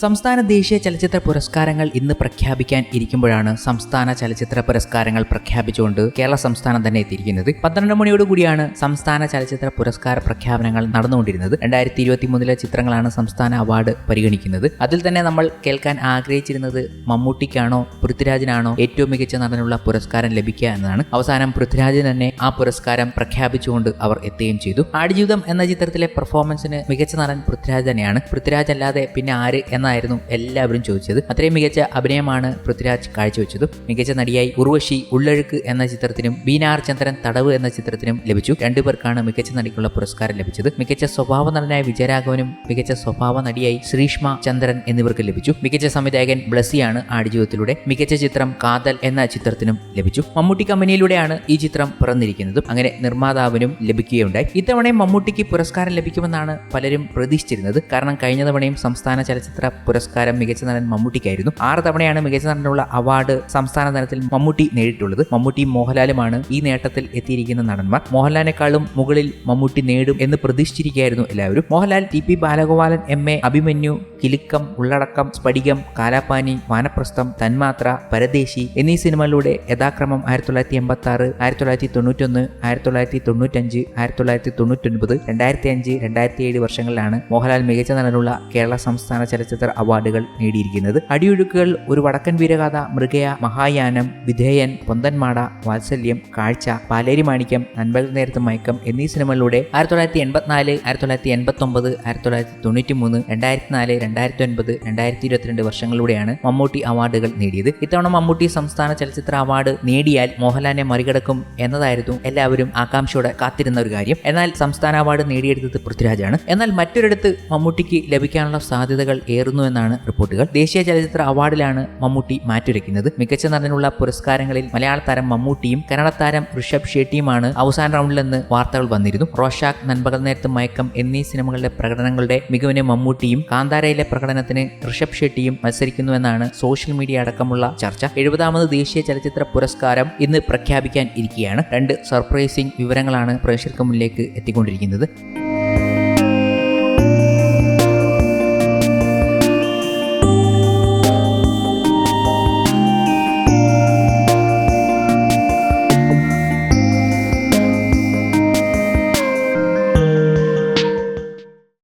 സംസ്ഥാന ദേശീയ ചലച്ചിത്ര പുരസ്കാരങ്ങൾ ഇന്ന് പ്രഖ്യാപിക്കാൻ ഇരിക്കുമ്പോഴാണ് സംസ്ഥാന ചലച്ചിത്ര പുരസ്കാരങ്ങൾ പ്രഖ്യാപിച്ചുകൊണ്ട് കേരള സംസ്ഥാനം തന്നെ എത്തിയിരിക്കുന്നത്. പന്ത്രണ്ട് മണിയോടുകൂടിയാണ് സംസ്ഥാന ചലച്ചിത്ര പുരസ്കാര പ്രഖ്യാപനങ്ങൾ നടന്നുകൊണ്ടിരുന്നത്. രണ്ടായിരത്തി ഇരുപത്തി മൂന്നിലെ ചിത്രങ്ങളാണ് സംസ്ഥാന അവാർഡ് പരിഗണിക്കുന്നത്. അതിൽ തന്നെ നമ്മൾ കേൾക്കാൻ ആഗ്രഹിച്ചിരുന്നത് മമ്മൂട്ടിക്കാണോ പൃഥ്വിരാജിനാണോ ഏറ്റവും മികച്ച നടനുള്ള പുരസ്കാരം ലഭിക്കുക എന്നതാണ്. അവസാനം പൃഥ്വിരാജിന് തന്നെ ആ പുരസ്കാരം പ്രഖ്യാപിച്ചുകൊണ്ട് അവർ എത്തുകയും ചെയ്തു. ആടുജീവിതം എന്ന ചിത്രത്തിലെ പെർഫോമൻസിന് മികച്ച നടൻ പൃഥ്വിരാജ് തന്നെയാണ്. പൃഥ്വിരാജ് അല്ലാതെ പിന്നെ ആര് എന്നായിരുന്നു എല്ലാവരും ചോദിച്ചത്. അത്രയും മികച്ച അഭിനയമാണ് പൃഥ്വിരാജ് കാഴ്ചവെച്ചത്. മികച്ച നടിയായി ഉർവശി ഉള്ളഴുക്ക് എന്ന ചിത്രത്തിനും ബീനാർ ചന്ദ്രൻ തടവ് എന്ന ചിത്രത്തിനും ലഭിച്ചു. രണ്ടുപേർക്കാണ് മികച്ച നടിക്കുള്ള പുരസ്കാരം ലഭിച്ചത്. മികച്ച സ്വഭാവ നടനായ വിജയരാഘവനും മികച്ച സ്വഭാവ നടിയായി ശ്രീഷ്മ ചന്ദ്രൻ എന്നിവർക്ക് ലഭിച്ചു. മികച്ച സംവിധായകൻ ബ്ലസിയാണ് ആടുജീവിതത്തിലൂടെ. മികച്ച ചിത്രം കാതൽ എന്ന ചിത്രത്തിനും ലഭിച്ചു. മമ്മൂട്ടി കമ്പനിയിലൂടെയാണ് ഈ ചിത്രം പിറന്നിരിക്കുന്നത്. അങ്ങനെ നിർമ്മാതാവിനും ലഭിക്കുകയുണ്ടായി. ഇത്തവണയും മമ്മൂട്ടിക്ക് പുരസ്കാരം ലഭിക്കുമെന്നാണ് പലരും പ്രതീക്ഷിച്ചിരുന്നത്. കാരണം കഴിഞ്ഞ തവണയും സംസ്ഥാന ചലച്ചിത്ര പുരസ്കാരം മികച്ച നടൻ മമ്മൂട്ടിക്കായിരുന്നു. ആറ് തവണയാണ് മികച്ച നടനുള്ള അവാർഡ് സംസ്ഥാന തലത്തിൽ മമ്മൂട്ടി നേടിയിട്ടുള്ളത്. മമ്മൂട്ടിയും മോഹൻലാലുമാണ് ഈ നേട്ടത്തിൽ എത്തിയിരിക്കുന്ന നടന്മാർ. മോഹൻലാലിനെക്കാളും മുകളിൽ മമ്മൂട്ടി നേടും എന്ന് പ്രതീക്ഷിച്ചിരിക്കുകയായിരുന്നു എല്ലാവരും. Mohanlal T P Balagopalan M A Abhimanyu Kilukkam Ulladakkam Sphadikam Kalapani വാനപ്രസ്ഥം തന്മാത്ര പരദേശി എന്നീ സിനിമകളിലൂടെ യഥാക്രമം ആയിരത്തി തൊള്ളായിരത്തി എൺപത്തി ആറ് ആയിരത്തി തൊള്ളായിരത്തി തൊണ്ണൂറ്റൊന്ന് ആയിരത്തി തൊള്ളായിരത്തി തൊണ്ണൂറ്റഞ്ച് ആയിരത്തി തൊള്ളായിരത്തി തൊണ്ണൂറ്റൊൻപത് രണ്ടായിരത്തി അഞ്ച് രണ്ടായിരത്തി ഏഴ് വർഷങ്ങളിലാണ് മോഹൻലാൽ മികച്ച നടനുള്ള കേരള സംസ്ഥാന ചലച്ചിത്ര അവാർഡുകൾ നേടിയിരിക്കുന്നത്. അടിയൊഴുക്കുകൾ ഒരു വടക്കൻ വീരഗാഥ മൃഗയ മഹായാനം വിധേയൻ പൊന്തന്മാട വാത്സല്യം കാഴ്ച പാലേരി മാണിക്യം നൻപകൽ നേരത്തെ മയക്കം എന്നീ സിനിമകളിലൂടെ ആയിരത്തി തൊള്ളായിരത്തി എൺപത്തിനാല് ആയിരത്തി തൊള്ളായിരത്തി എൺപത്തി ഒമ്പത് ആയിരത്തി തൊള്ളായിരത്തി തൊണ്ണൂറ്റി മൂന്ന് രണ്ടായിരത്തി നാല് രണ്ടായിരത്തി ഒൻപത് രണ്ടായിരത്തി ഇരുപത്തിരണ്ട് വർഷങ്ങളിലൂടെയാണ് മമ്മൂട്ടി അവാർഡുകൾ നേടിയത്. ഇത്തവണ മമ്മൂട്ടി സംസ്ഥാന ചലച്ചിത്ര അവാർഡ് നേടിയാൽ മോഹൻലാലിനെ മറികടക്കും എന്നതായിരുന്നു എല്ലാവരും ആകാംക്ഷയോടെ കാത്തിരുന്ന ഒരു കാര്യം. എന്നാൽ സംസ്ഥാന അവാർഡ് നേടിയെടുത്തത് പൃഥ്വിരാജാണ്. എന്നാൽ മറ്റൊരിടത്ത് മമ്മൂട്ടിക്ക് ലഭിക്കാനുള്ള സാധ്യതകൾ ഏറുന്നു എന്നാണ് റിപ്പോർട്ടുകൾ. ദേശീയ ചലച്ചിത്ര അവാർഡിലാണ് മമ്മൂട്ടി മാറ്റുരയ്ക്കുന്നത്. മികച്ച നടനുള്ള പുരസ്കാരങ്ങളിൽ മലയാള താരം മമ്മൂട്ടിയും കന്നഡ താരം ഋഷഭ് ഷെട്ടിയുമാണ് അവസാന റൗണ്ടിലെന്ന് വാർത്തകൾ വന്നിരുന്നു. റോഷാക്ക് നൻപകൽ നേരത്ത് മയക്കം എന്നീ സിനിമകളുടെ പ്രകടനങ്ങളുടെ മികവിന് മമ്മൂട്ടിയും കാന്താരയിലെ പ്രകടനത്തിന് ഋഷഭ് ഷെട്ടിയും മത്സരിക്കുന്നുവെന്നാണ് സോഷ്യൽ മീഡിയ അടക്കമുള്ള ചർച്ച. എഴുപതാമത് ദേശീയ ചലച്ചിത്ര പുരസ്കാരം ഇന്ന് പ്രഖ്യാപിക്കാൻ ഇരിക്കുകയാണ്. രണ്ട് സർപ്രൈസിംഗ് വിവരങ്ങളാണ് പ്രേക്ഷകർക്ക് മുന്നിലേക്ക് എത്തിക്കൊണ്ടിരിക്കുന്നത്.